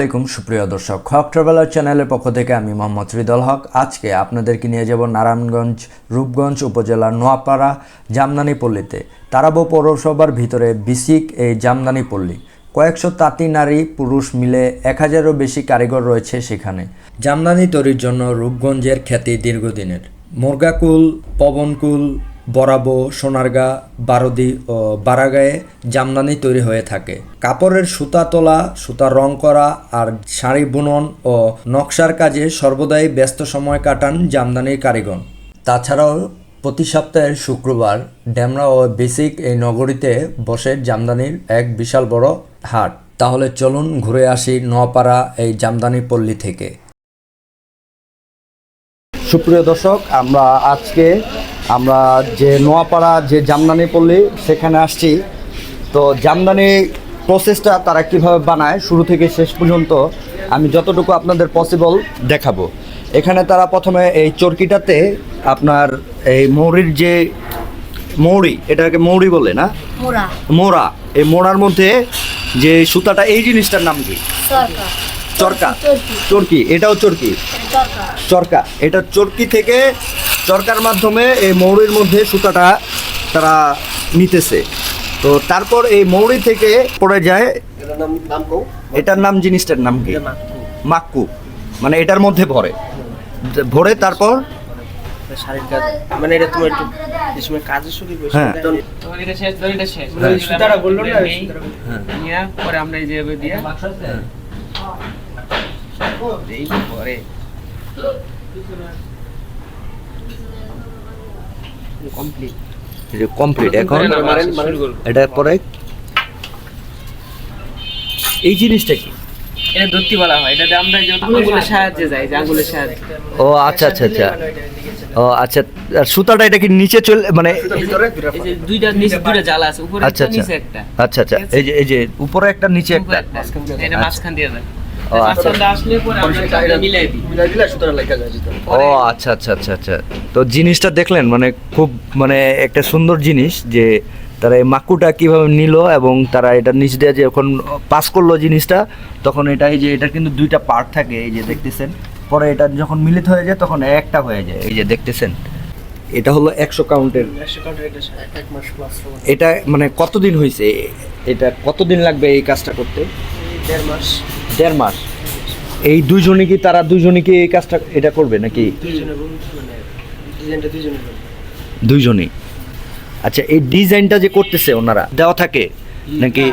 আসসালামাইকুম সুপ্রিয় দর্শক। হক ট্রাভেলার চ্যানেলের পক্ষ থেকে আমি মোহাম্মদ হৃদল হক। আজকে আপনাদেরকে নিয়ে যাব নারায়ণগঞ্জ, রূপগঞ্জ উপজেলার নোয়াপাড়া জামদানি পল্লীতে। তারাবো পৌরসভার ভিতরে বিসিক এই জামদানি পল্লী। কয়েকশো তাঁতি নারী, পুরুষ মিলে এক হাজারও বেশি কারিগর রয়েছে সেখানে। জামদানি তৈরির জন্য রূপগঞ্জের খ্যাতি দীর্ঘদিনের। মুরগাকুল, পবনকুল বরাবো, সোনারগা, বারদি ও বারাগায়ে জামদানি তৈরি হয়ে থাকে। কাপড়ের সুতা তোলা, সুতা রং করা আর শাড়ি বুনন ও নকশার কাজে সর্বদাই ব্যস্ত সময় কাটান জামদানির কারিগণ তাছাড়াও প্রতি সপ্তাহের শুক্রবার ড্যামরা ও বেসিক এই নগরীতে বসে জামদানির এক বিশাল বড় হাট। তাহলে চলুন ঘুরে আসি নোয়াপাড়া এই জামদানি পল্লী থেকে। সুপ্রিয় দর্শক, আমরা আজকে আমরা যে নোয়াপাড়া যে জামদানি পল্লী সেখানে আসছি। তো জামদানি প্রসেসটা তারা কীভাবে বানায় শুরু থেকে শেষ পর্যন্ত আমি যতটুকু আপনাদের পসিবল দেখাবো। এখানে তারা প্রথমে এই চরকিটাতে আপনার এই মৌরির যে মৌরি এটাকে মৌরি বলে না? মোড়া। এই মোড়ার মধ্যে যে সুতাটা এই জিনিসটার নাম কি? চরকি। চরকি। এটাও চরকি। চরকা। এটা চরকি থেকে চরকার মাধ্যমে এই মৌরির মধ্যে সুতাটা তারা নিতেছে। তো তারপর এই মৌরি থেকে পড়ে যায় এটার নাম জিনিসটার নাম কি? মাক্কু মানে এটার মধ্যে ভরে। ভরে তারপর? শাড়ির কাজ। মানে এটা তোমার একটু যে সময় কাজের শুরু হ্যাঁ। তোমার শেষ দড়িটা শেষ। সুতারা বলল না, নিয়ে পরে আমরা এই যে দিয়ে এই পরে কমপ্লিট কমপ্লিট এখন। এটা পরে? এই জিনিসটা কি? এটা ধরতি বলা হয়। এটা আমরা যে আঙ্গুলের সাহায্যে যাই যে আঙ্গুলের সাহায্যে। ও আচ্ছা আচ্ছা আচ্ছা। ও আচ্ছা আর সুতাটা এটা কি নিচে চলে মানে এই যে দুইটা নিচে দুইটা জ্বালা আছে উপরে আচ্ছা একটা আচ্ছা। নিচে একটা। আচ্ছা আচ্ছা। এই যে এই যে উপরে একটা নিচে একটা। একটা। এটা মাঝখান দিয়ে যায় ও, আচ্ছা। দিই। ও আচ্ছা আচ্ছা আচ্ছা আচ্ছা। তো জিনিসটা দেখলেন মানে খুব মানে একটা সুন্দর জিনিস যে তারা এই মাকুটা কীভাবে নিল এবং তারা এটা নিচ দিয়ে যখন পাস করল জিনিসটা তখন এটা এই যে এটা কিন্তু দুইটা পার্ট থাকে এই যে দেখতেছেন। পরে এটা যখন মিলিত হয়ে যায় তখন একটা হয়ে যায় এই যে দেখতেছেন। এটা হলো একশো কাউন্টের। এক মাস প্লাস এটা মানে কতদিন হয়েছে এটা কতদিন লাগবে এই কাজটা করতে? দেড় মাস। দেড় মাস। এই দুইজনে কি তারা দুইজনে কি এই কাজটা এটা করবে নাকি? দুইজনে মানে। দুইজনেই। আচ্ছা এই ডিজাইনটা যে করতেছে ওনারা দেওয়া থাকে নাকি?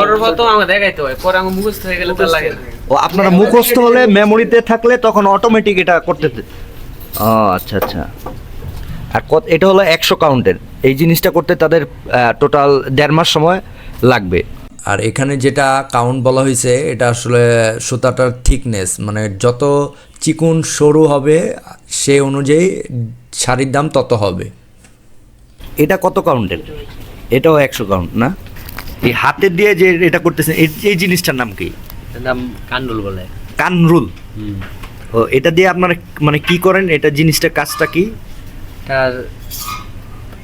পরের পর তো আমাকে দেখাইতে হয় পরে আমার মুখস্থ হয়ে গেলে তো লাগে না। ও আপনারা মুখস্থ হলে মেমোরিতে থাকলে তখন অটোমেটিক এটা করতে ও আচ্ছা আচ্ছা। আর কত এটা হলো একশো কাউন্টের এই জিনিসটা করতে তাদের টোটাল দেড় মাস সময় লাগবে। আর এখানে যেটা কাউন্ট বলা হয়েছে এটা আসলে সুতাটার থিকনেস মানে যত চিকুন সরু হবে সে অনুযায়ী শাড়ির দাম তত হবে। এটা কত কাউন্টের এটাও একশো কাউন্ট না? এই হাতে দিয়ে যে এটা করতেছে এই এই জিনিসটার নাম কি? নাম কান্ডুল বলে। কানরুল? ও এটা দিয়ে আপনারা মানে কি করেন? এটা জিনিসটা কাজটা কি? তার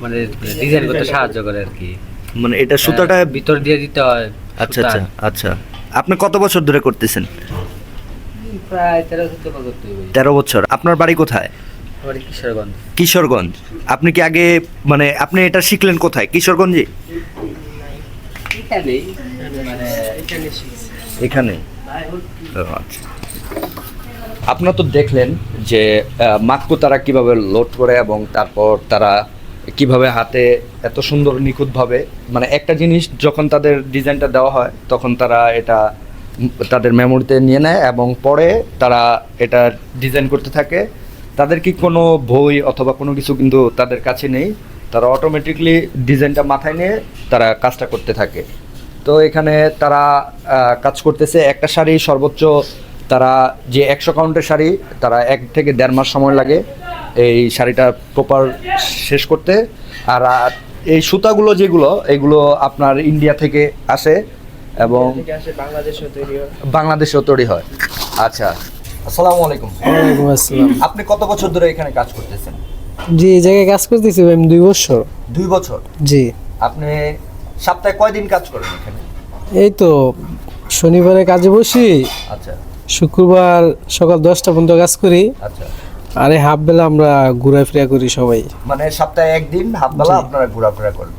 মানে ডিজাইন করতে সাহায্য করে আর কি। মানে এটা সুতাটা ভিতর দিয়ে দিতে হয় আচ্ছা আচ্ছা আচ্ছা। আপনি কত বছর ধরে করতেছেন? প্রায় তেরো করতে তেরো বছর। আপনার বাড়ি কোথায়? কিশোরগঞ্জ। কিশোরগঞ্জ। আপনি কি আগে মানে আপনি এটা শিখলেন কোথায়? কিশোরগঞ্জে? মানে এখানে? আচ্ছা। আপনারা তো দেখলেন যে মাক্কু তারা কীভাবে লোড করে এবং তারপর তারা কীভাবে হাতে এত সুন্দর নিখুঁতভাবে মানে একটা জিনিস যখন তাদের ডিজাইনটা দেওয়া হয়, তখন তারা এটা তাদের মেমোরিতে নিয়ে নেয় এবং পরে তারা এটা ডিজাইন করতে থাকে। তাদের কি কোনো বই অথবা কোনো কিছু কিন্তু তাদের কাছে নেই। তারা অটোমেটিকলি ডিজাইনটা মাথায় নিয়ে তারা কাজটা করতে থাকে। তো এখানে তারা কাজ করতেছে। একটা শাড়ি সর্বোচ্চ তারা যে একশো কাউন্টের শাড়ি, তারা এক থেকে দেড় মাস সময় লাগে। এই শাড়িটা প্রপার শেষ করতে। আর এই সুতাগুলো যেগুলো এগুলো আপনার ইন্ডিয়া থেকে আসে এবং হয়। বাংলাদেশেও তৈরি হয়। আচ্ছা আসসালামু আলাইকুম। ওয়ালাইকুম আসসালাম। আপনি কত বছর ধরে এখানে কাজ করতেছেন? জি এই জায়গায় কাজ করতেছি আমি দুই বছর। দুই বছর? জি। আপনি সপ্তাহে কয়দিন কাজ করেন এখানে? এই তো শনিবারে কাজে বসি। আচ্ছা। শুক্রবার সকাল দশটা পর্যন্ত কাজ করি। আচ্ছা। আর হাফ বেলা আমরা ঘোরাফেরা করি সবাই। মানে সপ্তাহে একদিন হাফ বেলা আপনারা ঘোরাফেরা করেন।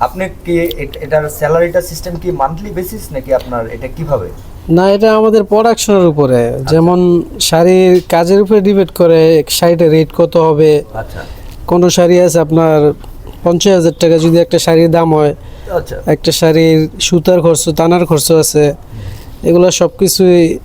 আপনি কি এট- এটার স্যালারিটা সিস্টেম কি মান্থলি বেসিস নাকি আপনার এটা কীভাবে? না এটা আমাদের প্রোডাকশনের উপরে। যেমন শাড়ির কাজের উপরে ডিপেন্ড করে শাড়িটা রেট কত হবে। আচ্ছা। কোনো শাড়ি আছে আপনার পঞ্চাশ হাজার টাকা যদি একটা শাড়ির দাম হয়। আচ্ছা। একটা শাড়ির সুতার খরচ টানার খরচ আছে। এগুলো সব কিছুই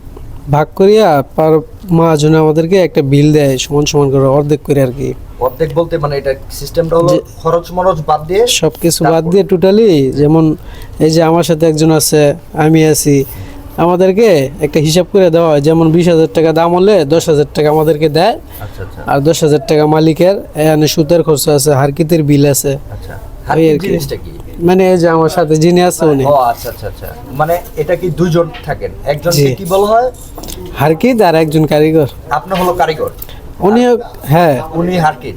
ভাগ করিয়া পার মাহাজন আমাদেরকে একটা বিল দেয় সমান সমান করে অর্ধেক করে আর কি। অর্ধেক বলতে মানে এটা সিস্টেমটা হলো খরচ মরচ বাদ দিয়ে সব কিছু বাদ দিয়ে টোটালি যেমন এই যে আমার সাথে একজন আছে আমি আছি আমাদেরকে একটা হিসাব করে দেওয়া হয়। যেমন বিশ হাজার টাকা দাম হলে দশ হাজার টাকা আমাদেরকে দেয়। আচ্ছা আচ্ছা। আর দশ হাজার টাকা মালিকের সুতার খরচ আছে হারকিতের বিল আছে। আচ্ছা। জিনিসটা কি? মানে এই যে আমার সাথে যিনি আছে উনি। ও আচ্ছা আচ্ছা আচ্ছা। মানে এটা কি দুইজন থাকেন? একজনকে কি বলা হয়? হারকিত আর একজন কারিগর। আপনি হলো কারিগর? উনি হ্যাঁ। উনি হারকিন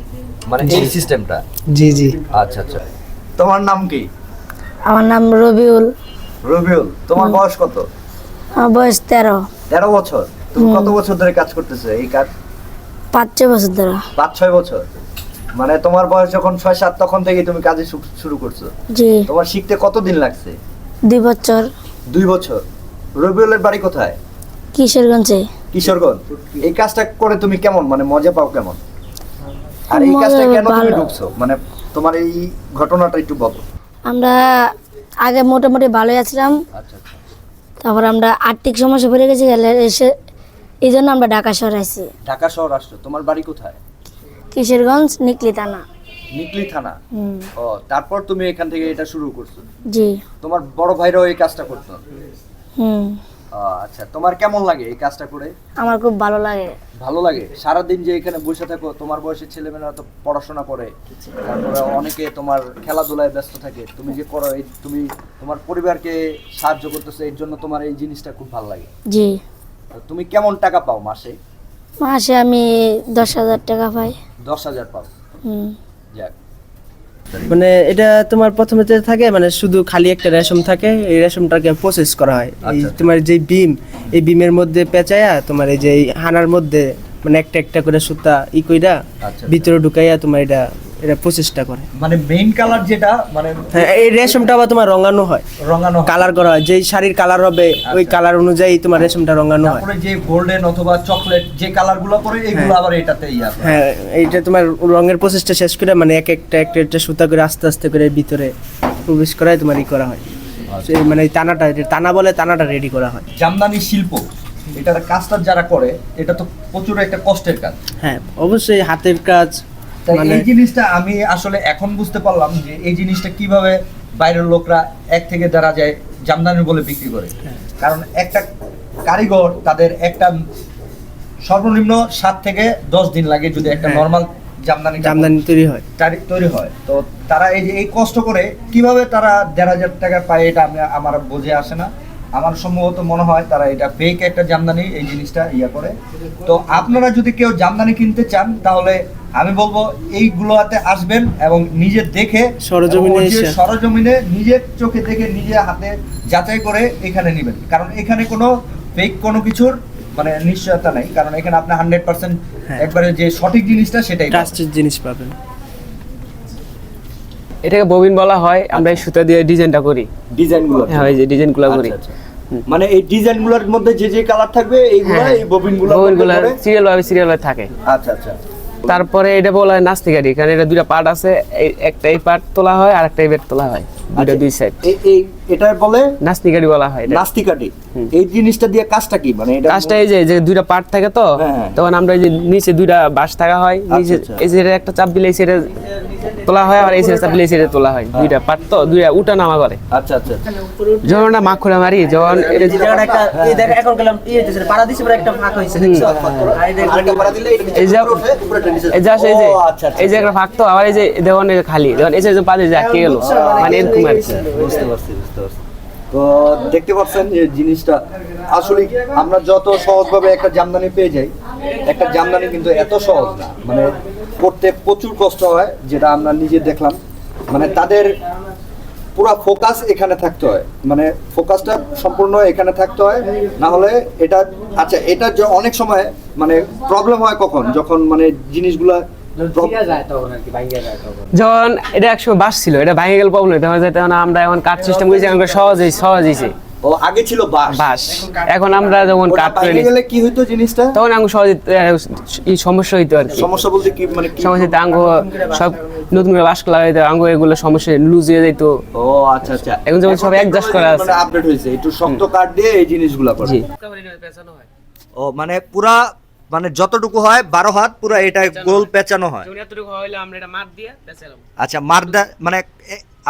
মানে এই সিস্টেমটা? জি জি। আচ্ছা আচ্ছা। তোমার নাম কি? আমার নাম রবিউল। রবিউল তোমার বয়স কত? আমার বয়স তেরো। তেরো বছর? তুমি কত বছর ধরে কাজ করতেছো এই কাজ? পাঁচ ছয় বছর ধরে। পাঁচ ছয় বছর? মানে তোমার বয়স যখন ছয় সাত তখন থেকে তুমি কাজে শুরু করছ। জি। তোমার শিখতে কতদিন লাগছে? দুই বছর। দুই বছর। রবিউলের বাড়ি কোথায়? কিশোরগঞ্জে। কিশোরগঞ্জ। এই কাজটা করে তুমি কেমন? মানে মজা পাও কেমন? আর এই কাজটা কেন তুমি। ঢুকছো? মানে তোমার এই ঘটনাটা একটু বলো। আমরা আগে মোটামুটি ভালোই আছিলাম। আচ্ছা আচ্ছা। তারপর আমরা আর্থিক সমস্যা পড়ে গেছি গেলে এসে এই জন্য আমরা ঢাকা শহর আছি। ঢাকা শহর আসছো। তোমার বাড়ি কোথায়? কিশোরগঞ্জ নিকলি থানা। নিকলি থানা? ও তারপর তুমি এখান থেকে এটা শুরু করছ? জি। তোমার বড় ভাইরাও এই কাজটা করতো? হুম। আচ্ছা তোমার কেমন লাগে এই কাজটা করে? আমার খুব ভালো লাগে। ভালো লাগে? সারাদিন যে এখানে বসে থাকো তোমার বয়সের ছেলেমেয়েরা তো পড়াশোনা করে তারপরে অনেকে তোমার খেলাধুলায় ব্যস্ত থাকে। তুমি যে করো এই তুমি তোমার পরিবারকে সাহায্য করতেছো এর জন্য তোমার এই জিনিসটা খুব ভালো লাগে। জি। তুমি কেমন টাকা পাও মাসে? মাসে আমি দশ হাজার টাকা পাই। দশ হাজার পাও? যাক। মানে এটা তোমার প্রথমে যে থাকে মানে শুধু খালি একটা রেশম থাকে এই রেশমটাকে প্রসেস করা হয়। এই আচ্ছা। তোমার যে বিম এই বিমের মধ্যে পেঁচায়া তোমার এই যে হানার মধ্যে মানে একটা একটা করে সুতা ই কইরা আচ্ছা। ভিতরে ঢুকাইয়া তোমার এটা এটা প্রসেসটা করে। মানে মেইন কালার যেটা মানে হ্যাঁ এই রেশমটা আবার তোমার রঙানো হয়। রঙানো কালার করা হয় যেই শাড়ির কালার হবে ওই আচ্ছা। কালার অনুযায়ী তোমার রেশমটা রঙানো হয়। তারপরে যে গোল্ডেন অথবা চকলেট যে কালারগুলো পরে এগুলো আবার এটাতে ইয়া হ্যাঁ। এইটা তোমার রঙের প্রচেষ্টা শেষ করে মানে এক একটা একটা একটা সুতা করে আস্তে আস্তে করে ভিতরে প্রবেশ করায় তোমার ই করা হয়। সেই মানে টানাটা টানা বলে টানাটা রেডি করা হয়। জামদানি শিল্প এটার কাজটা যারা করে এটা তো প্রচুর একটা কষ্টের কাজ। হ্যাঁ অবশ্যই হাতের কাজ এই জিনিসটা আমি আসলে এখন বুঝতে পারলাম যে এই জিনিসটা কীভাবে বাইরের লোকরা এক থেকে যারা যায় জামদানি বলে বিক্রি করে। কারণ একটা কারিগর তাদের একটা সর্বনিম্ন সাত থেকে দশ দিন লাগে যদি একটা হ্যাঁ। নর্মাল জামদানি জামদানি তৈরি হয়। তৈরি হয়। তো তারা এই যে এই কষ্ট করে কীভাবে তারা দেড় হাজার টাকা পায় এটা আমি আমার বোঝে আসে না। আমার সম্ভবত মনে হয় তারা এটা ফেক একটা জামদানি এই জিনিসটা ইয়া করে। তো আপনারা যদি কেউ জামদানি কিনতে চান তাহলে আমি বলব এইগুলোতে আসবেন এবং নিজে দেখে সরজমিনে। সরজমিনে নিজের চোখে দেখে নিজে হাতে যাচাই করে এখানে নেবেন। কারণ এখানে কোনো ফেক কোনো কিছুর মানে নিশ্চয়তা নেই। কারণ এখানে আপনি হান্ড্রেড পার্সেন্ট হ্যাঁ। একবারে যে সঠিক জিনিসটা সেটাই ট্রাস্টের জিনিস পাবেন। এটাকে ববিন বলা হয় আমরা এই সুতা দিয়ে ডিজাইনটা করি। ডিজাইনগুলো হ্যাঁ এই যে ডিজাইনগুলো করি। আচ্ছা, আচ্ছা। মানে এই ডিজাইনগুলোর মধ্যে যে যে কালার থাকবে এইগুলো হ্যাঁ এই ববিনগুলো ববিনগুলো সিরিয়াল ভাবে সিরিয়াল ভাবে থাকে। আচ্ছা আচ্ছা। তারপরে এটা বলা হয় নাস্তিকারি কারণ এটা দুইটা পার্ট আছে একটা এই পার্ট তোলা হয় আর একটা এই বেড তোলা হয় দুইটা আচ্ছা, দুই সাইড এই এই এটা বলে নাস্তিকারি বলা হয় এটা। নাস্তিকাটি এই জিনিসটা দিয়ে কাজটা কি? মানে এটা কাজটা এই যে যে দুইটা পার্ট থাকে তো হ্যাঁ, হ্যাঁ। তখন আমরা এই যে নিচে দুইটা বাঁশ থাকা হয় নিচে। এই যে একটা চাপ দিলে এই সাইডে তোলা হয় আর এই চাপ দিলে সাইডে তোলা হয় দুইটা পার্ট তো দুইটা উঠা নামা করে আচ্ছা আচ্ছা যখন আমরা মাখ খুলে মারি যখন এটা একটা এই দেখ এখন গেলাম ইয়ে দিছে পাড়া দিছে পরে একটা ফাঁক হইছে দেখছ আর এই আরেকটা পাড়া দিলে এই যে এই যে আসে এই যে ও, আচ্ছা, আচ্ছা, এই যে একটা ফাঁক তো আবার এই যে দেখুন এই যে খালি দেখুন এই যে পাশে যে আটকে গেল মানে এরকম আর কি বুঝতে পারছি বুঝতে পারছি তো দেখতে পাচ্ছেন যে জিনিসটা আসলে আমরা যত সহজভাবে একটা জামদানি পেয়ে যাই একটা জামদানি কিন্তু এত সহজ না মানে করতে প্রচুর কষ্ট হয় যেটা আমরা নিজে দেখলাম। মানে তাদের পুরো ফোকাস এখানে থাকতে হয়। মানে ফোকাসটা সম্পূর্ণ এখানে থাকতে হয়। না হলে এটা আচ্ছা এটা অনেক সময় মানে প্রবলেম হয় কখন? যখন মানে জিনিসগুলা prob- যায় তখন আর কি ভাঙ্গিয়া যায় তখন। যখন এটা একসময় বাস ছিল এটা ভাঙে গেল প্রবলেম তখন আমরা এখন কাঠ সিস্টেম করেছি সহজেই সহজ হয়েছে ও আগে ছিল বাস বাস এখন আমরা যখন কাঠ করে নিই গেলে কি হইতো জিনিসটা? তখন আমি সহজে এই সমস্যা হইতো আর কি। সমস্যা বলতে কি মানে সমস্যা আঙ্গ সব নতুন করে বাস করা হইতো আঙ্গ এগুলো সমস্যা লুজ হয়ে যেত ও আচ্ছা আচ্ছা। এখন যেমন সব adjust করা আছে। মানে আপডেট হয়েছে একটু শক্ত কাঠ দিয়ে এই জিনিসগুলা করে। জি। ও মানে পুরা মানে যতটুকু হয় বারো হাত পুরা এটা গোল পেঁচানো হয়। এতটুকু হইলে আমরা এটা মাপ দিয়ে পেঁচালাম। আচ্ছা মারদা মানে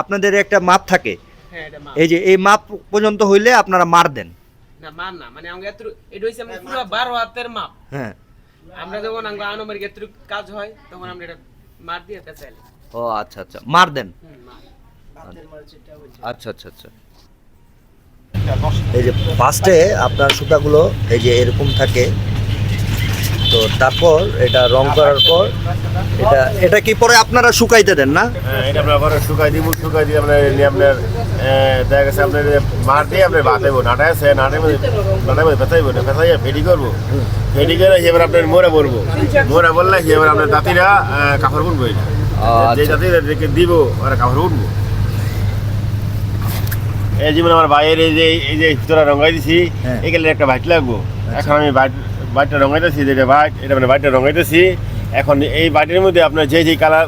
আপনাদের একটা মাপ থাকে। হ্যাঁ এই যে এই মাপ পর্যন্ত হইলে আপনারা মার দেন। না মাপ না মানে আমাকে এত এটা হইছে আমরা পুরো বারো হাতের মাপ। হ্যাঁ। আমরা যখন আঙ্গ আনুমানিক এত কাজ হয় তখন আমরা এটা মাপ দিয়ে পেঁচাইলাম ও আচ্ছা আচ্ছা। মার দেন। আচ্ছা আচ্ছা আচ্ছা। এই যে ফার্স্টে আপনার সুতাগুলো এই যে এরকম থাকে। তো তারপর এটা রং করার পর এটা এটা কি পরে আপনারা শুকাইতে দেন না? হ্যাঁ, এটা আপনার ঘরে শুকাই দিব শুকাই দিয়ে আপনার নিয়ে আপনার দেখা গেছে মার দিয়ে আপনি বাতাইবো নাটা আছে নাটের মধ্যে নাটের মধ্যে না ফেডি করব করে এবার আপনার মোড়ে মোড়ে বললে এবার আপনার দাঁতিরা এ, কাপড় বুনবো এটা যে জাতিদেরকে দিব ওরা কাপড় উঠবো এই যেমন আমার বাইরের এই যে এই যে তোরা রঙাই দিছি। এখানে একটা বাইট লাগবো এখন আমি বাইট বাইটটা রঙাইতেছি যেটা বাইট এটা মানে বাইটটা রঙাইতেছি এখন এই বাটির মধ্যে আপনার যে যে কালার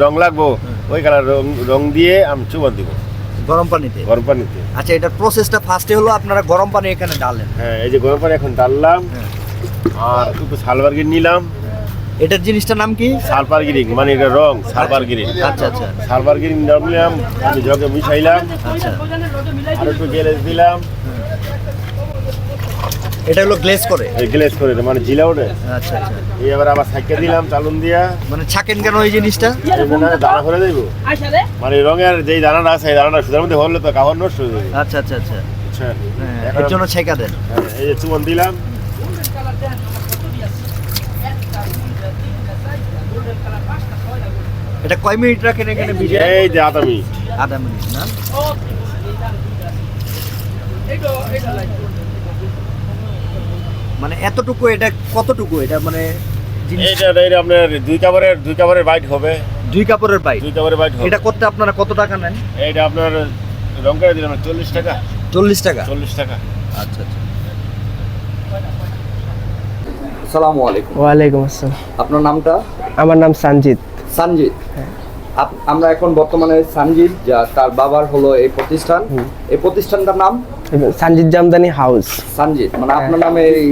রং লাগবো ওই কালার রং রং দিয়ে আমি চুবন দিব গরম পানিতে? গরম পানিতে। আচ্ছা এটার প্রসেসটা ফার্স্টে হলো আপনারা গরম পানি এখানে ডালেন হ্যাঁ এই যে গরম পানি এখন ডাললাম। আর একটু সালবার গিরি নিলাম এটার জিনিসটার নাম কি? সালপার গিরি মানে এটা রং সালপার গিরি আচ্ছা আচ্ছা। সালবার গিরি নিলাম আমি জগে মিশাইলাম। আচ্ছা। আর একটু গ্যারেজ দিলাম। এটা হলো গ্লেজ করে? এই গ্লেস করে মানে জিলা ওঠে। আচ্ছা আচ্ছা। এই এবার আবার সাইকেল দিলাম চালুন দিয়া। মানে ছাকেন কেন এই জিনিসটা? দানা করে দেব। মানে রঙের যেই দানাটা আছে এই দানাটা সুতার মধ্যে হলে তো কাপড় নষ্ট হয়ে যাবে। আচ্ছা আচ্ছা আচ্ছা। বুঝছেন? হ্যাঁ, এর জন্য ছেঁকা দেন। হ্যাঁ, এই যে চুমন দিলাম। এটা কয় মিনিট রাখেন এখানে ভিজে এই যে আদা মিনিট। আধা মিনিট না? মানে এতটুকু এটা কতটুকু? এটা মানে এইটা এইটা আপনার দুই কাপড়ের দুই কাপড়ের বাইট হবে। দুই কাপড়ের পাই দুই কাপড়ের বাইট হবে। এটা করতে আপনারা কত টাকা নেন? এইটা আপনার রং করে দিলাম চল্লিশ টাকা। চল্লিশ টাকা? চল্লিশ টাকা। আচ্ছা আচ্ছা। আসসালামু আলাইকুম। ওয়ালাইকুম আসসালাম। আপনার নামটা? আমার নাম সঞ্জিত সানজিৎ। আপ- আমরা এখন বর্তমানে সানজিৎ যা তার বাবার হলো এই প্রতিষ্ঠান। এই প্রতিষ্ঠানটার নাম? সঞ্জিত জামদানি হাউস। সানজিৎ মানে আপনার নামে এই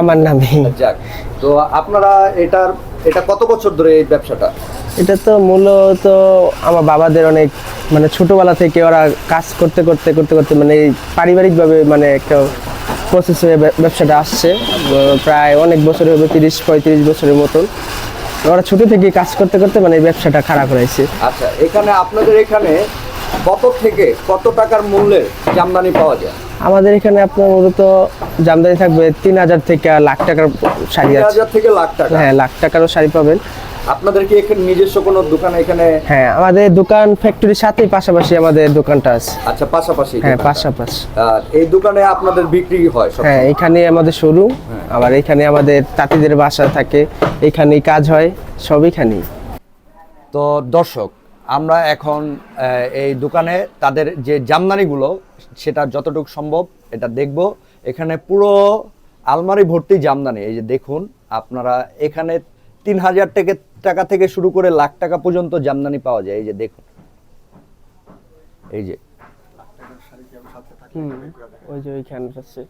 আমার নামে। যাক তো আপনারা এটার এটা কত বছর ধরে এই ব্যবসাটা? এটা তো মূলত আমার বাবাদের অনেক মানে ছোটবেলা থেকে ওরা কাজ করতে করতে করতে করতে মানে এই পারিবারিকভাবে মানে একটা প্রসেস হয়ে ব্যবসাটা আসছে। প্রায় অনেক বছর হবে তিরিশ পঁয়ত্রিশ বছরের মতন। ওরা ছোট থেকে কাজ করতে করতে মানে এই ব্যবসাটা খারাপ হয়েছে আচ্ছা এখানে আপনাদের এখানে কত থেকে কত টাকার মূল্যের জামদানি পাওয়া যায়? আমাদের এখানে আপনার মূলত জামদানি থাকবে তিন হাজার থেকে লাখ টাকার শাড়ি তিন আছে। হাজার থেকে লাখ টাকা। হ্যাঁ লাখ টাকারও শাড়ি পাবেন। আপনাদের কি এখানে নিজস্ব কোনো দোকান এখানে? হ্যাঁ আমাদের দোকান ফ্যাক্টরির সাথেই পাশাপাশি আমাদের দোকানটা আছে। আচ্ছা পাশাপাশি হ্যাঁ পাশাপাশি। আর এই দোকানে আপনাদের বিক্রি হয় সব হ্যাঁ এখানে আমাদের শোরুম আবার এখানে আমাদের তাঁতিদের বাসা থাকে এখানেই কাজ হয় সব এখানেই। তো দর্শক আমরা এখন এই দোকানে তাদের যে জামদানিগুলো সেটা যতটুকু সম্ভব এটা দেখব। এখানে পুরো আলমারি ভর্তি জামদানি। এই যে দেখুন আপনারা এখানে তিন হাজার থেকে টাকা থেকে শুরু করে লাখ টাকা পর্যন্ত জামদানি পাওয়া যায়। এই যে দেখুন। এই যে। ওই যে ওইখানে আছে।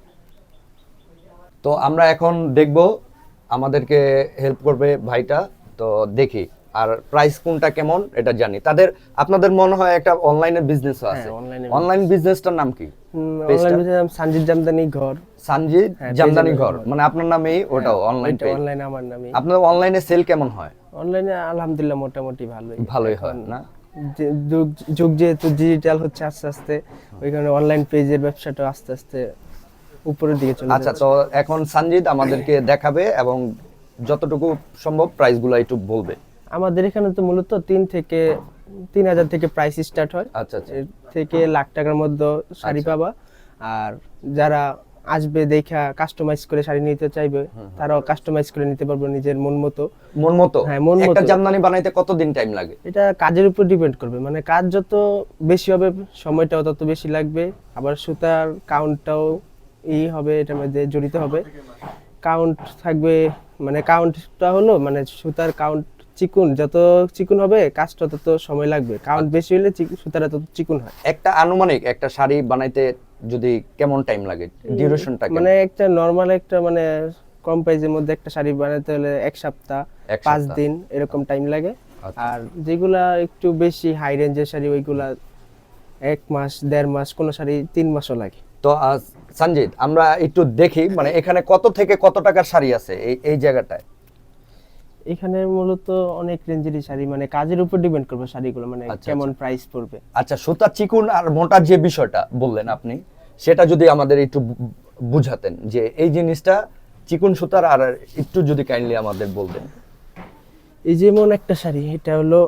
তো আমরা এখন দেখব আমাদেরকে হেল্প করবে ভাইটা। তো দেখি। আর প্রাইস কোনটা কেমন এটা জানি। তাদের আপনাদের মনে হয় একটা অনলাইনে বিজনেস আছে হ্যাঁ, online এ অনলাইন বিজনেসটার নাম কি? অনলাইন সঞ্জিত জামদানি ঘর সানজিদ হ্যাঁ, জামদানি ঘর। মানে আপনার নামেই ওটাও অনলাইন অনলাইনে আমার নামে আপনাদের অনলাইনে সেল কেমন হয়? অনলাইনে আলহামদুলিল্লাহ মোটামুটি ভালোই। ভালোই হয় না? যুগ যেহেতু ডিজিটাল হচ্ছে আস্তে আস্তে ওইখানে অনলাইন পেজের ব্যবসাটা আস্তে আস্তে উপরের দিকে চলে আচ্ছা তো এখন সানজিদ আমাদেরকে দেখাবে এবং যতটুকু সম্ভব প্রাইসগুলো একটু বলবে। আমাদের এখানে তো মূলত তিন থেকে তিন হাজার থেকে প্রাইস স্টার্ট হয়। আচ্ছা আচ্ছা। এর থেকে লাখ টাকার মধ্যে শাড়ি আচ্ছা। পাবা। আর যারা আসবে দেখা কাস্টমাইজ করে শাড়ি নিতে চাইবে তারাও কাস্টমাইজ করে নিতে পারবে নিজের মন মতো। মন মতো? হ্যাঁ, মন মতো। একটা। জামদানি বানাইতে কতদিন টাইম লাগে? এটা কাজের উপর ডিপেন্ড করবে। মানে কাজ যত বেশি হবে সময়টাও তত বেশি লাগবে। আবার সুতার কাউন্টটাও ই হবে এটার মধ্যে জড়িত হবে। কাউন্ট থাকবে মানে কাউন্টটা হলো মানে সুতার কাউন্ট চিকুন যত চিকুন হবে কাজটা তত সময় লাগবে। কাউন্ট বেশি হলে সুতাটা তত চিকুন হয়। একটা আনুমানিক একটা শাড়ি বানাইতে যদি কেমন টাইম লাগে? ডিউরেশনটা মানে একটা নর্মাল একটা মানে কম প্রাইসের মধ্যে একটা শাড়ি বানাতে হলে এক সপ্তাহ পাঁচ দিন এরকম টাইম লাগে। আচ্ছা। আর যেগুলা একটু বেশি হাই রেঞ্জের শাড়ি ওইগুলা এক মাস দেড় মাস কোনো শাড়ি তিন মাসও লাগে। তো সঞ্জিত আমরা একটু দেখি মানে এখানে কত থেকে কত টাকার শাড়ি আছে এই এই জায়গাটায়? এখানে মূলত অনেক রেঞ্জেরই শাড়ি মানে কাজের উপর ডিপেন্ড করবে শাড়িগুলো মানে আচ্ছা, কেমন প্রাইস পড়বে। আচ্ছা সুতা চিকুন আর মোটার যে বিষয়টা বললেন আপনি সেটা যদি আমাদের একটু বুঝাতেন যে এই জিনিসটা চিকুন সুতার আর একটু যদি কাইন্ডলি আমাদের বলতেন। এই যেমন একটা শাড়ি এটা হলো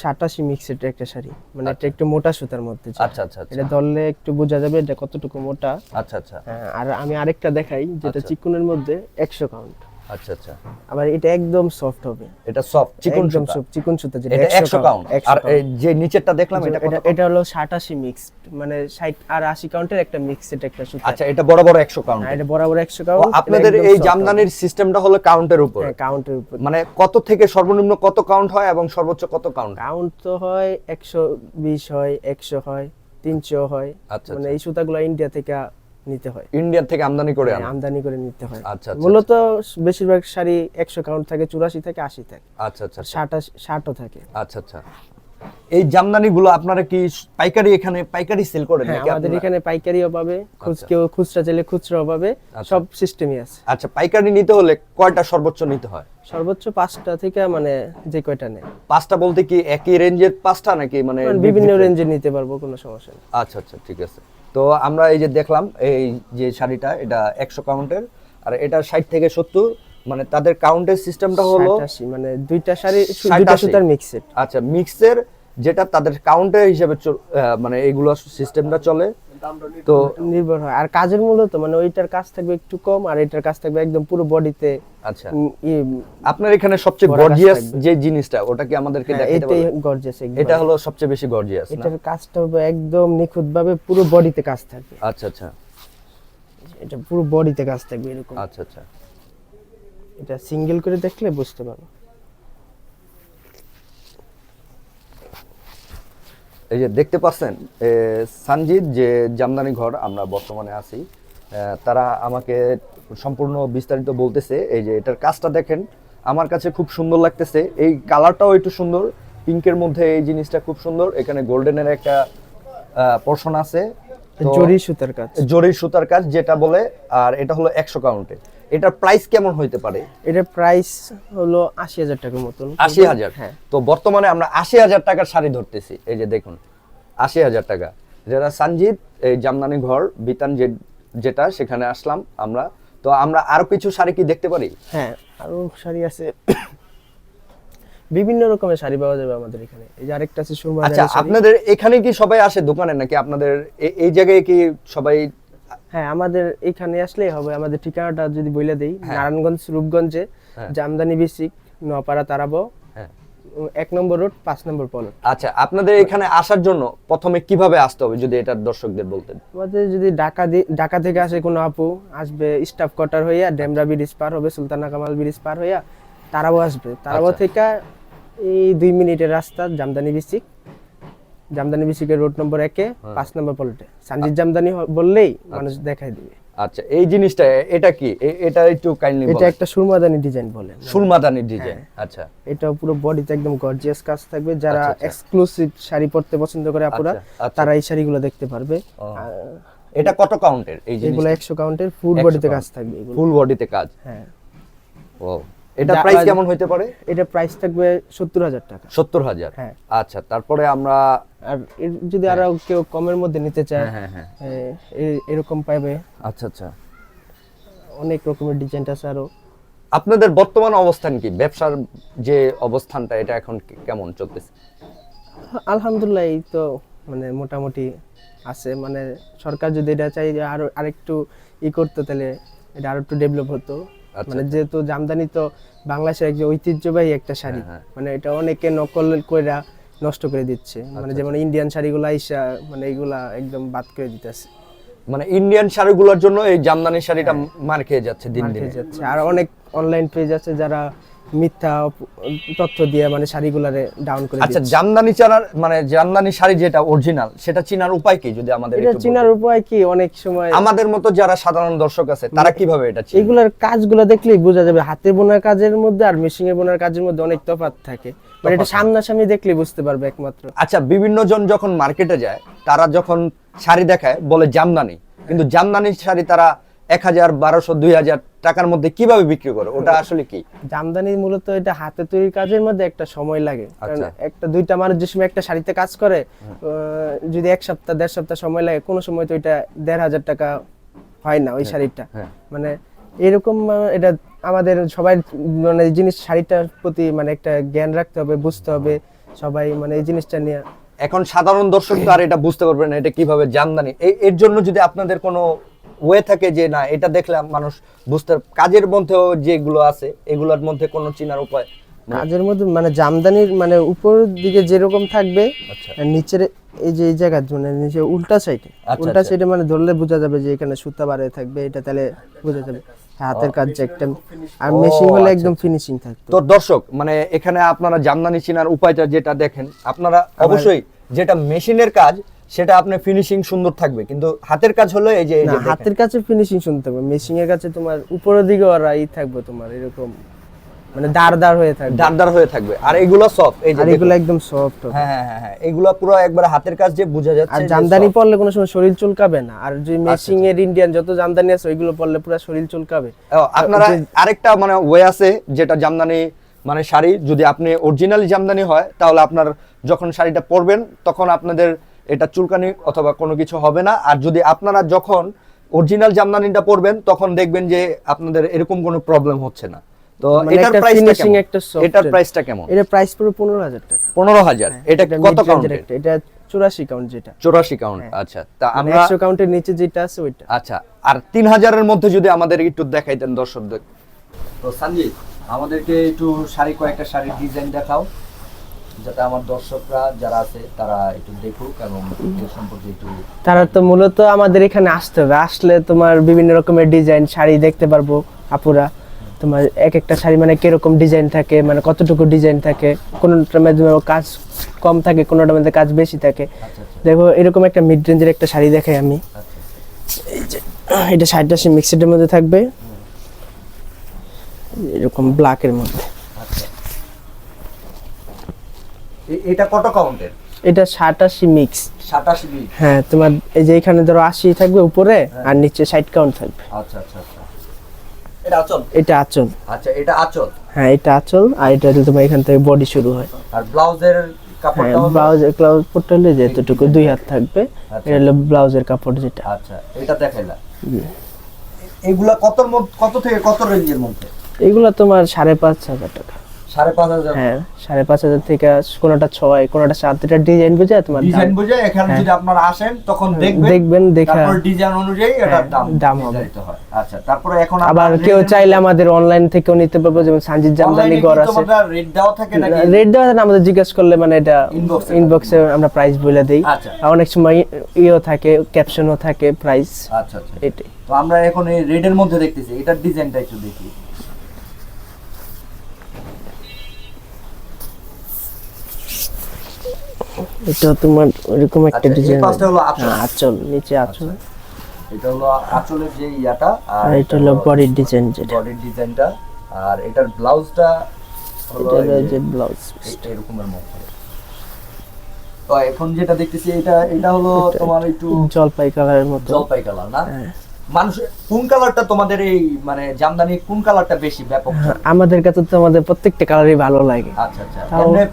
সাতাশি মিক্সের একটা শাড়ি মানে এটা একটু মোটা সুতার মধ্যে আচ্ছা আচ্ছা আচ্ছা এটা ধরলে একটু বোঝা যাবে এটা কতটুকু মোটা। আচ্ছা আচ্ছা। হ্যাঁ, আর আমি আরেকটা দেখাই যেটা আচ্ছা। চিকুনের মধ্যে একশো কাউন্ট আচ্ছা আচ্ছা। আবার এটা একদম সফট হবে। এটা সফট চিকুন সুতা। চিকন সুতা যেটা এটা একশো কাউন্ট আর যে নিচেরটা দেখলাম এটা এটা হলো মিক্সড মানে ষাট আর আশি কাউন্টের একটা মিক্সড একটা সুতা। আচ্ছা এটা বড় বড় একশো কাউন্ট। হ্যাঁ, এটা বরাবর একশো কাউন্ট আপনাদের এই জামদানির সিস্টেমটা হলো কাউন্টের উপর। কাউন্টের উপর। মানে কত থেকে সর্বনিম্ন কত কাউন্ট হয় এবং সর্বোচ্চ কত কাউন্ট? কাউন্ট তো হয় একশো বিশ হয় একশো হয় তিনশো হয়। আচ্ছা, মানে এই সুতাগুলো ইন্ডিয়া থেকে নিতে হয়। ইন্ডিয়া থেকে আমদানি করে হ্যাঁ, আমদানি করে নিতে হয়। আচ্ছা, আচ্ছা, মূলত বেশিরভাগ শাড়ি একশো কাউন্ট থাকে চুরাশি থেকে আশি থাকে। আচ্ছা আচ্ছা আচ্ছা। ষাট ষাটও থাকে। আচ্ছা আচ্ছা। এই জামদানি গুলো আপনারা কি পাইকারি এখানে পাইকারি সেল করেন হ্যাঁ নাকি আমাদের এখানে পাইকারিও পাবে আচ্ছা। কেউ খুচরা চাইলে খুচরাও পাবে আচ্ছা। সব সিস্টেমই আছে। আচ্ছা পাইকারি নিতে হলে কয়টা সর্বোচ্চ নিতে হয়? সর্বোচ্চ পাঁচটা থেকে মানে যে কয়টা নেয়। পাঁচটা বলতে কি একই রেঞ্জের পাঁচটা নাকি মানে মানে বিভিন্ন রেঞ্জে নিতে পারব কোনো সমস্যা নেই। আচ্ছা আচ্ছা ঠিক আছে। তো আমরা এই যে দেখলাম এই যে শাড়িটা এটা একশো কাউন্টের আর এটা ষাট থেকে সত্তর মানে তাদের কাউন্টের সিস্টেমটা হলো মানে দুইটা শাড়ি মিক্সের দুইটা সুতার মিক্সেড আচ্ছা মিক্সের যেটা তাদের কাউন্টের হিসেবে মানে এইগুলো সিস্টেমটা চলে। তো নির্ভর হয়। আর কাজের মূলত মানে ওইটার কাজ থাকবে একটু কম আর এটার কাজ থাকবে একদম পুরো বডিতে আচ্ছা। ইয়ে, আপনার এখানে সবচেয়ে গর্জিয়াস যে জিনিসটা ওটা কি আমাদেরকে হ্যাঁ, দেখাতে এটাই গর্জিয়াস এটা হলো সবচেয়ে বেশি গর্জিয়াস না? এটার কাজটা হবে একদম নিখুঁত ভাবে পুরো বডিতে কাজ থাকবে। আচ্ছা আচ্ছা। এটা পুরো বডিতে কাজ থাকবে এরকম। আচ্ছা আচ্ছা। এটা সিঙ্গেল করে দেখলে বুঝতে পারব। এই যে দেখতে পাচ্ছেন সানজিদ যে জামদানি ঘর আমরা বর্তমানে আছি তারা আমাকে সম্পূর্ণ বিস্তারিত বলতেছে এই যে এটার কাজটা দেখেন আমার কাছে খুব সুন্দর লাগতেছে এই কালারটাও একটু সুন্দর পিঙ্কের মধ্যে এই জিনিসটা খুব সুন্দর এখানে গোল্ডেনের একটা পোর্শন আছে জরি সুতার কাজ। জরি সুতার কাজ যেটা বলে আর এটা হলো একশো কাউন্টে। এটার প্রাইস কেমন হইতে পারে? এটার প্রাইস হলো আশি হাজার টাকার মতন। আশি হাজার? হ্যাঁ। তো বর্তমানে আমরা আশি হাজার টাকার শাড়ি ধরতেছি। এই যে দেখুন আশি হাজার টাকা। যারা সঞ্জিত এই জামদানি ঘর বিতান যে যেটা সেখানে আসলাম আমরা। তো আমরা আরও কিছু শাড়ি কি দেখতে পারি? হ্যাঁ আরও শাড়ি আছে। বিভিন্ন রকমের শাড়ি পাওয়া যাবে আমাদের এখানে। এই যে আরেকটা আছে সুরমা আচ্ছা আপনাদের এখানে কি সবাই আসে দোকানে? নাকি আপনাদের এই জায়গায় কি সবাই হ্যাঁ আমাদের এখানে আসলেই হবে। আমাদের ঠিকানাটা যদি বলে দেই নারায়ণগঞ্জ রূপগঞ্জে হ্যাঁ। জামদানি বেসিক নোয়াপাড়া তারাবো। হ্যাঁ। এক নম্বর রোড পাঁচ নম্বর পলট আচ্ছা আপনাদের এখানে আসার জন্য প্রথমে কীভাবে আসতে হবে যদি এটা দর্শকদের বলতেন? আমাদের যদি ঢাকা ঢাকা থেকে আসে কোনো আপু আসবে স্টাফ কোয়ার্টার হইয়া ডেমরা ব্রিজ পার হবে সুলতানা কামাল ব্রিজ পার হইয়া তারাবো আসবে। তারাবো আচ্ছা। থেকে এই দুই মিনিটের রাস্তা জামদানি বেসিক জামদানি বেসিকের রোড নম্বর একে হ্যাঁ। পাঁচ নম্বর পলটে। সঞ্জিত জামদানি বললেই মানুষ দেখাই দিবে। আচ্ছা এই জিনিসটা এটা কি? এটা একটু কাইন্ডলি এটা একটা সুরমাদানি ডিজাইন বলে। সুলমাদানির ডিজাইন আচ্ছা। এটা পুরো বডিতে একদম গর্জিয়াস কাজ থাকবে। যারা আচ্ছা, আচ্ছা। এক্সক্লুসিভ শাড়ি পড়তে পছন্দ করে আপুরা আচ্ছা, আচ্ছা। তারা এই শাড়িগুলো দেখতে পারবে। এটা কত কাউন্টের এই জিনিস এগুলো জিনিস একশো কাউন্টের ফুল 100 বডিতে কাজ থাকবে এগুলো। ফুল বডিতে কাজ? হ্যাঁ। ও এটা প্রাইস কেমন হইতে পারে? এটা প্রাইস থাকবে সত্তর হাজার টাকা। সত্তর হাজার? হ্যাঁ। আচ্ছা তারপরে আমরা আর যদি আরও কেউ কমের মধ্যে নিতে চায় হ্যাঁ হ্যাঁ এ- এরকম পাবে আচ্ছা আচ্ছা। অনেক রকমের ডিজাইন আছে আরও। আপনাদের বর্তমান অবস্থান কি? ব্যবসার যে অবস্থানটা এটা এখন কেমন চলতেছে? আলহামদুলিল্লাহ এই তো মানে মোটামুটি আছে। মানে সরকার যদি এটা চাই যে আরও আরেকটু ই করতো তাহলে এটা আরও একটু ডেভেলপ হতো। আচ্ছা, মানে যেহেতু জামদানি তো বাংলাদেশের একজন ঐতিহ্যবাহী একটা শাড়ি। হ্যাঁ, আচ্ছা, মানে এটা অনেকে নকল কইরা নষ্ট করে দিচ্ছে। মানে যেমন ইন্ডিয়ান শাড়িগুলো আইসা মানে এগুলা একদম বাদ করে দিতেছে। মানে ইন্ডিয়ান শাড়িগুলোর জন্য এই জামদানি শাড়িটা মার খেয়ে যাচ্ছে দিন দিন। যাচ্ছে। আর অনেক অনলাইন পেজ আছে যারা মিথ্যা তথ্য দিয়ে মানে শাড়িগুলারে ডাউন করে আচ্ছা জামদানি চানার মানে জামদানি শাড়ি যেটা অরিজিনাল সেটা চিনার উপায় কি যদি আমাদের এটা চিনার উপায় কি? অনেক সময় আমাদের মতো যারা সাধারণ দর্শক আছে তারা কীভাবে এটা চিনবে? এগুলার কাজগুলো দেখলেই বোঝা যাবে। হাতে বোনার কাজের মধ্যে আর মেশিনে বোনার কাজের মধ্যে অনেক তফাৎ থাকে। মানে এটা সামনাসামনি দেখলেই বুঝতে পারবে একমাত্র। আচ্ছা বিভিন্ন জন যখন মার্কেটে যায় তারা যখন শাড়ি দেখায় বলে জামদানি। কিন্তু জামদানি শাড়ি তারা এক হাজার বারোশো দুই হাজার টাকার মধ্যে কীভাবে বিক্রি করে? ওটা আসলে কি? জামদানি মূলত এটা হাতে তৈরি কাজের মধ্যে একটা সময় লাগে। কারণ আচ্ছা। একটা দুইটা মানুষ যে সময় একটা শাড়িতে কাজ করে যদি এক সপ্তাহ দেড় সপ্তাহ সময় লাগে কোনো সময় তো এটা দেড় হাজার টাকা হয় না ওই শাড়িটা। হ্যাঁ। মানে এরকম এটা আমাদের সবাই মানে জিনিস, শাড়িটার প্রতি মানে একটা জ্ঞান রাখতে হবে, বুঝতে হবে, সবাই মানে এই জিনিসটা নিয়ে। এখন সাধারণ দর্শক তো আর এটা বুঝতে পারবে না, এটা কীভাবে জামদানি। এর জন্য যদি আপনাদের কোনো ওয়ে থাকে যে, না, এটা দেখলে মানুষ বুঝতে কাজের মধ্যেও যেগুলো আছে, এগুলোর মধ্যে কোনো চিনার উপায় কাজের মধ্যে মানে জামদানির মানে উপরের দিকে যেরকম থাকবে আচ্ছা। নিচের এই যে এই জায়গা মানে নিচে উল্টা সাইডে আচ্ছা, উল্টা আচ্ছা। সাইডে মানে ধরলে বোঝা যাবে যে এখানে সুতা বাড়ে থাকবে এটা তাহলে বোঝা যাবে। হাতের কাজ একটা আর মেশিন হলে একদম ফিনিশিং তো দর্শক মানে এখানে আপনারা জামদানি চিনার উপায়টা যেটা দেখেন আপনারা অবশ্যই যেটা মেশিনের কাজ সেটা আপনার ফিনিশিং সুন্দর থাকবে। কিন্তু হাতের কাজ হলো এই যে। হাতের কাছে ফিনিশিং শুনতে হবে মেশিং এর কাছে তোমার উপরের দিকে ওরা ই থাকবে তোমার এরকম। মানে দাঁড় হয়ে থাকবে। হয়ে থাকবে। আর এগুলো সফট এই যে এগুলো একদম সফট হ্যাঁ হ্যাঁ হ্যাঁ হ্যাঁ এগুলো পুরো একবার হাতের কাজ যে বোঝা যাচ্ছে আর জামদানি পরলে কোনো সময় শরীর চুলকাবে না। আর যে আচ্ছা, মেশিং এর ইন্ডিয়ান যত জামদানি আছে ওইগুলো পরলে পুরো শরীর চুলকাবে। আপনারা আরেকটা মানে ওয়ে আছে যেটা জামদানি মানে শাড়ি যদি আপনি অরিজিনাল জামদানি হয় তাহলে আপনার যখন শাড়িটা পরবেন তখন আপনাদের এটা চুলকানি অথবা কোনো কিছু হবে না। আর যদি আপনারা যখন অরিজিনাল জামদানিটা পরবেন তখন দেখবেন যে আপনাদের এরকম কোনো প্রবলেম হচ্ছে না। তো মানে এটার প্রাইসটা কেমন? একটা এটার প্রাইসটা কেমন? এটা প্রাইস পনেরো হাজার টাকা। পনেরো হাজার? এটা কত এটা চুরাশি কাউন্ট যেটা। চৌরাশি কাউন্ট আচ্ছা তা আমরা একশো কাউন্টের নিচে যেটা আছে ওইটা। আচ্ছা আর তিন হাজারের মধ্যে যদি আমাদের একটু দেখাইতেন দর্শকদের। তো সঞ্জিত আমাদেরকে একটু শাড়ি কয়েকটা শাড়ির ডিজাইন দেখাও যাতে আমার দর্শকরা যারা আছে তারা একটু দেখুক এবং এর সম্পর্কে একটু তারা তো মূলত আমাদের এখানে আসতে হবে। আসলে তোমার বিভিন্ন রকমের ডিজাইন শাড়ি দেখতে পারব আপুরা। তোমার এক একটা শাড়ি মানে কীরকম ডিজাইন থাকে মানে কতটুকু ডিজাইন থাকে কোনোটার মধ্যে কাজ কম থাকে কোনোটার মধ্যে কাজ বেশি থাকে। দেখো এরকম একটা মিড রেঞ্জের একটা শাড়ি দেখাই আমি। এটা শাড়িটা সে মিক্সেডের মধ্যে থাকবে। এরকম ব্ল্যাকের মধ্যে। এটা কত কাউন্টের এটা সাতাশি মিক্স সাতাশি হ্যাঁ তোমার এই যে এখানে ধরো আশি থাকবে উপরে আর নিচে ষাট কাউন্ট থাকবে। আচ্ছা আচ্ছা আচ্ছা। এটা আচল? এটা আঁচল। আচ্ছা এটা আঁচল? হ্যাঁ এটা আঁচল আর এটা হচ্ছে তোমার এখান থেকে বডি শুরু হয়। আর ব্লাউজের হ্যাঁ কাপড়টা ব্লাউজের হলে দুই হাত থাকবে। আচ্ছা। এটা হলো ব্লাউজের কাপড় যেটা। আচ্ছা এটা দেখাইলা এগুলা কত কত থেকে কত রেঞ্জের মধ্যে? এগুলা তোমার সাড়ে পাঁচ হাজার টাকা। হ্যাঁ সাড়ে পাঁচ হাজার থেকে কোনোটা ছয় কোনোটা সাত এটা ডিজাইন বুঝে তোমার ডিজাইন বুঝে এখানে হ্যাঁ। যদি আপনারা আসেন তখন দেখবেন। দেখবেন দেখা ডিজাইন অনুযায়ী এটার হ্যাঁ, দাম দাম হবে। আচ্ছা তারপরে এখন আবার কেউ চাইলে আমাদের অনলাইন থেকেও নিতে পারব যেমন সানজিদ জামদানি গড় আছে। রেট দেওয়া থাকে নাকি? রেট দেওয়া থাকে আমাদের জিজ্ঞেস করলে মানে এটা ইনবক্সে আমরা প্রাইস বলে দিই। আচ্ছা। অনেক সময় ইও থাকে ক্যাপশনও থাকে প্রাইস আচ্ছা আচ্ছা। এটাই। তো আমরা এখন এই রেডের মধ্যে দেখতেছি এটার ডিজাইনটা একটু দেখি। এটা তোমার ওইরকম একটা আচ্ছা, ডিজাইন পাশটা হলো আঁচল। আঁচল নিচে আঁচল। এটা হলো আঁচলের যে ইয়াটা আর এটা হলো বডির ডিজাইন যেটা। বডির ডিজাইনটা আর এটার ব্লাউজটা হলো যে ব্লাউজ এরকমের মধ্যে তো এখন যেটা দেখতেছি এটা এটা হলো তোমার একটু জলপাই কালারের মতো। জলপাই কালার না? হ্যাঁ। মানুষ কোন কালারটা তোমাদের এই মানে জামদানি কোন কালারটা বেশি ব্যাপক? হ্যাঁ, আমাদের কাছে তো আমাদের প্রত্যেকটা কালারই ভালো লাগে। আচ্ছা আচ্ছা।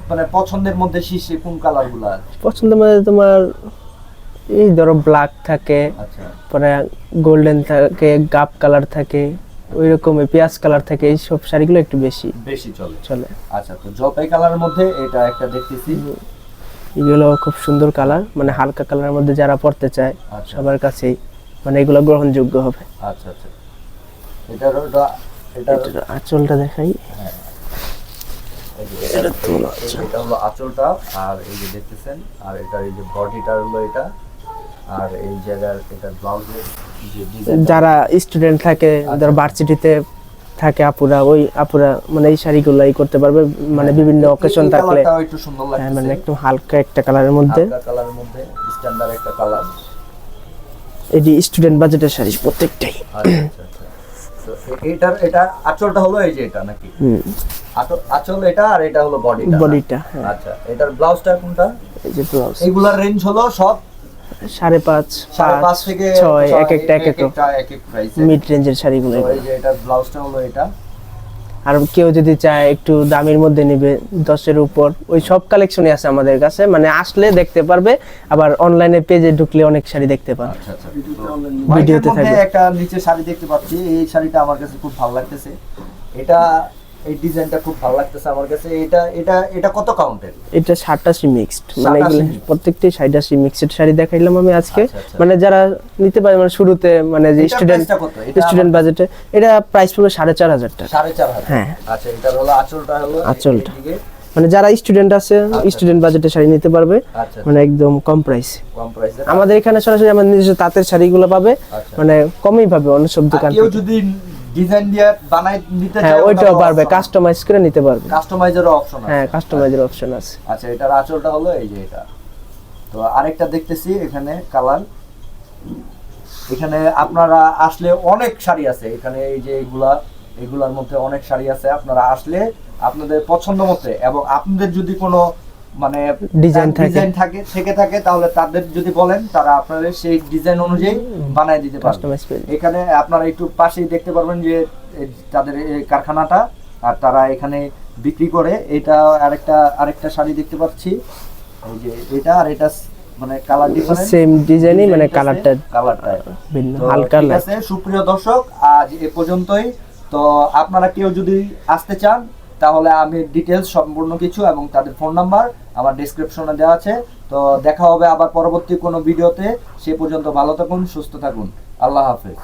মানে পছন্দের মধ্যে শীর্ষে কোন কালারগুলা পছন্দ মানে তোমার এই ধরো ব্ল্যাক থাকে আচ্ছা। পরে গোল্ডেন থাকে গাপ কালার থাকে ওই রকমের পেঁয়াজ কালার থাকে এই সব শাড়িগুলো একটু বেশি বেশি চলে। চলে। আচ্ছা তো জলপাই কালারের মধ্যে এটা একটা দেখতেছি। এগুলো খুব সুন্দর কালার মানে হালকা কালারের মধ্যে যারা পড়তে চায় আচ্ছা। সবার কাছেই। মানে এগুলো গ্রহণযোগ্য হবে। আচ্ছা আচ্ছা। এটার আঁচলটা দেখাই। এটা এটা হলো আঁচলটা আর এই যে দেখতেছেন আর এটার এই যে বডিটা হলো এটা আর এই জায়গার এটা ব্লাউজের যে যারা স্টুডেন্ট থাকে যারা ভার্সিটিতে থাকে আপুরা ওই আপুরা মানে এই শাড়িগুলাই করতে পারবে মানে বিভিন্ন অকেশন থাকলে। একটু সুন্দর হ্যাঁ, মানে একটু হালকা একটা কালারের মধ্যে। কালারের মধ্যে স্ট্যান্ডার্ড একটা কালার এটি স্টুডেন্ট বাজেটের শাড়ি প্রত্যেকটাই। আচ্ছা আচ্ছা আচ্ছা। এটার এটা আঁচলটা হলো এই যে এটা নাকি? হুম। আঁচল আচল এটা আর এটা হলো বডিটা বডিটা হ্যাঁ। আচ্ছা এটার ব্লাউজটা কোনটা? এই যে ব্লাউজ এগুলার রেঞ্জ হলো সব? সাড়ে পাঁচ সাড়ে পাঁচ থেকে ছয় এক একটা এক এক একটা। এক এক প্রাইস মিড রেঞ্জের শাড়িগুলো এই যে এটার ব্লাউজটা হলো এটা। আর কেউ যদি চায় একটু দামের মধ্যে নিবে দশের উপর ওই সব কালেকশনই আছে আমাদের কাছে। মানে আসলে দেখতে পারবে আবার অনলাইনে পেজে ঢুকলে অনেক শাড়ি দেখতে পাবে। আচ্ছা আচ্ছা। ভিডিওতে ভিডিওতে থাকবে। একটা নিচে শাড়ি দেখতে পাচ্ছি এই শাড়িটা আমার কাছে খুব ভালো লাগতেছে। এটা এই ডিজাইনটা খুব ভালো লাগতেছে আমার কাছে। এটা এটা এটা কত কাউন্টের? এটা সাতাশি মিক্সড মানে এগুলো মিক্সড শাড়ি দেখাইলাম আমি আজকে। আচ্ছা, আচ্ছা। মানে যারা নিতে পারে মানে শুরুতে মানে যে স্টুডেন্ট স্টুডেন্ট বাজেটে এটা প্রাইস পড়বে সাড়ে চার হাজার টাকা। সাড়ে চার হাজার। হ্যাঁ। আচ্ছা এটা হলো আঁচলটা হলো আঁচলটা। মানে যারা স্টুডেন্ট আছে স্টুডেন্ট বাজেটে শাড়ি নিতে পারবে। আচ্ছা মানে একদম কম প্রাইস কম প্রাইসে আমাদের এখানে সরাসরি আমাদের নিজস্ব তাঁতের শাড়িগুলো পাবে। আচ্ছা। মানে কমই পাবে অন্য সব দোকান কেউ যদি ডিজাইন দিয়ে বানাই নিতে হ্যাঁ ওইটাও পারবে কাস্টমাইজ করে নিতে পারবে। কাস্টমাইজারও অপশন আছে হ্যাঁ কাস্টমাইজের অপশন আছে। আচ্ছা এটার আঁচলটা হলো এই যে এটা। তো আরেকটা দেখতেছি এখানে কালার। এখানে আপনারা আসলে অনেক শাড়ি আছে। এখানে এই যে এগুলা এগুলার মধ্যে অনেক শাড়ি আছে। আপনারা আসলে আপনাদের পছন্দ মতে এবং আপনাদের যদি কোনো মানে Design থাকে। ডিজাইন থাকে থেকে থাকে তাহলে তাদের যদি বলেন তারা আপনাদের সেই ডিজাইন অনুযায়ী বানায় দিতে পারবে। এখানে আপনারা একটু পাশেই দেখতে পারবেন যে তাদের কারখানাটা আর তারা এখানে বিক্রি করে এটা আরেকটা আরেকটা শাড়ি দেখতে পাচ্ছি। এই যে এটা আর এটা মানে কালার ডিফারেন্স সেম ডিজাইনই মানে কালারটা কালারটা ভিন্ন হালকা আছে সুপ্রিয় দর্শক আজ এ পর্যন্তই। তো আপনারা কেউ যদি আসতে চান তাহলে আমি ডিটেলস সম্পূর্ণ কিছু এবং তাদের ফোন নাম্বার আমার ডিসক্রিপশনে দেওয়া আছে। তো দেখা হবে আবার পরবর্তী কোনো ভিডিওতে সে পর্যন্ত ভালো থাকুন, সুস্থ থাকুন। আল্লাহ হাফেজ।